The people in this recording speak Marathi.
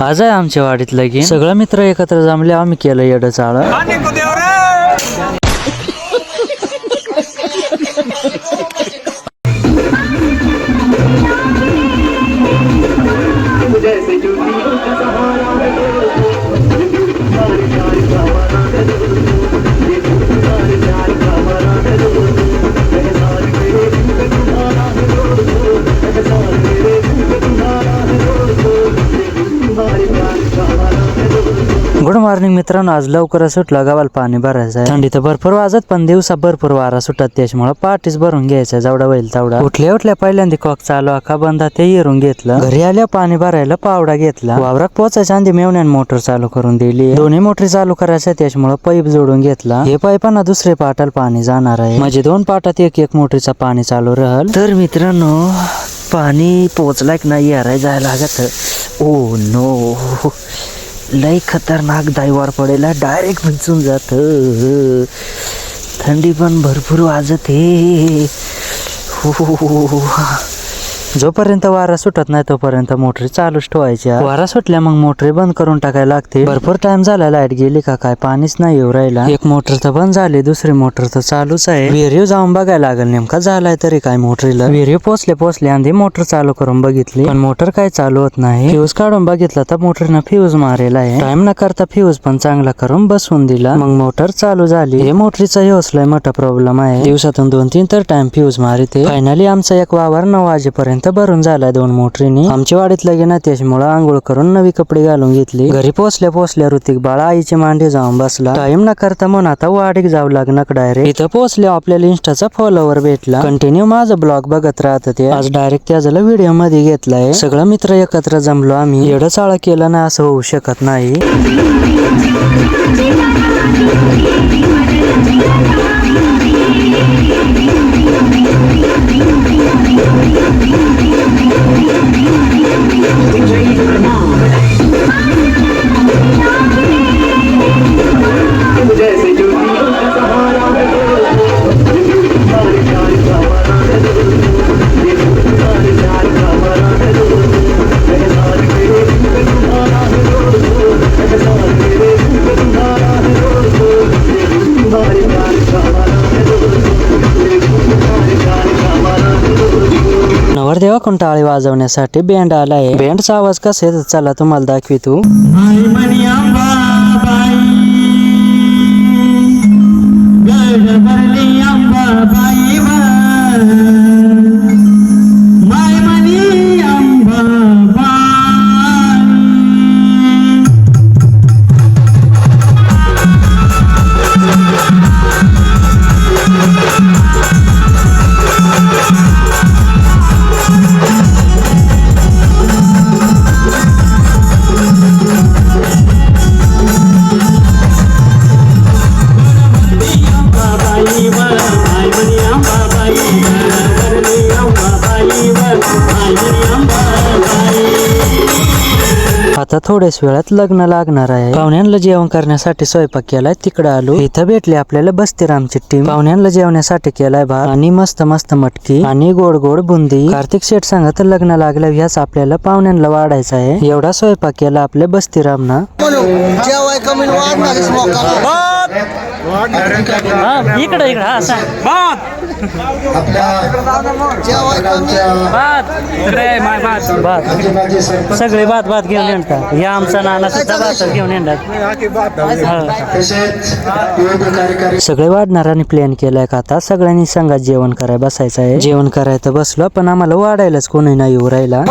आज आहे आमच्या वाडीत लगीन. सगळा मित्र एकत्र जमले आम्ही केलं येडं चाळ. गुड मॉर्निंग मित्रांनो. आज लवकर सुटला गावाला पाणी भरायचं आहे. थंडी तर भरपूर वाजत पण दिवसा भरपूर वारा सुटत त्याच्यामुळे पाठीच भरून घ्यायचा जेवढा होईल तेवढा. उठल्या उठल्या पहिल्यांदा कॉक चालू आखा बंदा ते येरून घेतलं. घरी आल्या पाणी भरायला पावडा घेतला. वावरात पोचायच्या आधी मेवण्याने मोटर चालू करून दिली. दोन्ही मोटरी चालू करायच्या त्याच्यामुळे पाईप जोडून घेतला. हे पाईपांना दुसरे पाटाला पाणी जाणार आहे. म्हणजे दोन पाटात एक एक मोटरीचा पाणी चालू राहल. तर मित्रांनो पाणी पोचलाय की नाही याराय जायला लागत. Oh no. लय खतरनाक दाईवार पडेला. डायरेक्ट विंचून जात. थंडी पण भरपूर वाजत. हे हो हो, हो, हो. हो. जोपर्यंत वारा सुटत नाही तोपर्यंत मोटरी चालूच ठेवायच्या वारा सुटल्या मग मोटरी बंद करून टाकायला लागते. भरपूर टाइम झाला लाइट गेली का काय? पाणीच नाही येऊ राहिला. एक मोटर तर बंद झाली दुसरी मोटर तर चालूच आहे. विहिरीव जाऊन बघायला लागेल नेमका झालाय तरी काय मोटरीला? विहिरीव पोचले पोचले आधी मोटर चालू करून बघितली. पण मोटर काय चालू होत नाही. फ्यूज काढून बघितला तर मोटरीनं फ्यूज मारेला आहे. टाइम न करता फ्यूज पण चांगला करून बसवून दिला. मग मोटर चालू झाली. हे मोटरीचा ह्योच लय मोठा प्रॉब्लेम आहे. दिवसातून दोन तीन तर टाइम फ्यूज मारिते. फायनली आमचा एक वावर नऊ वाजेपर्यंत भरून झाला दोन मोटरीने. आमच्या वाडीत लगीन त्याच्यामुळे आंघोळ करून नवी कपडे घालून घेतली. घरी पोहोचल्या पोहोचल्या ऋतिक बाळा आईची मांडी जाऊन बसला. टाइम न करता म्हणून आता वाडीत जाऊ लागणार डायरेक्ट इथं पोहोचल्या आपल्याला इंस्टाचा फॉलोवर भेटला. कंटिन्यू माझा ब्लॉग बघत राहत ते. आज डायरेक्ट त्याला व्हिडिओमध्ये घेतलाय. सगळं मित्र एकत्र जमलो आम्ही. एवढं चाळा केलं ना असं होऊ शकत नाही. है कुंटाळी वाजवण्यासाठी बँड आलाय. बँडचा आवाज कसा चला तुम्हाला दाखवितो आता थोड्याच वेळात लग्न लागणार आहे. पाहुण्यांना जेवण करण्यासाठी स्वयंपाक केलाय तिकडे आलो. इथं भेटली आपल्याला बस्तीरामची टीम पाहुण्यांना जेवण्यासाठी केलाय भात आणि मस्त मस्त मटकी आणि गोड गोड बुंदी. कार्तिक शेठ सांगत लग्न लागलं ह्याच आपल्याला पाहुण्यांना वाढायचं आहे. एवढा स्वयंपाक केला आपल्या बस्तीरामना. इकडे इकडे हा सांग कमी भात सगळे भात भात घेऊन येणार या आमचा नाना सुद्धा भात घेऊन येणार. सगळे वाढणाऱ्यांनी प्लॅन केलाय का आता? सगळ्यांनी संघात जेवण करायला बसायचं आहे. जेवण करायचं बसलो पण आम्हाला वाढायलाच कोणी नाही येऊ राहिला.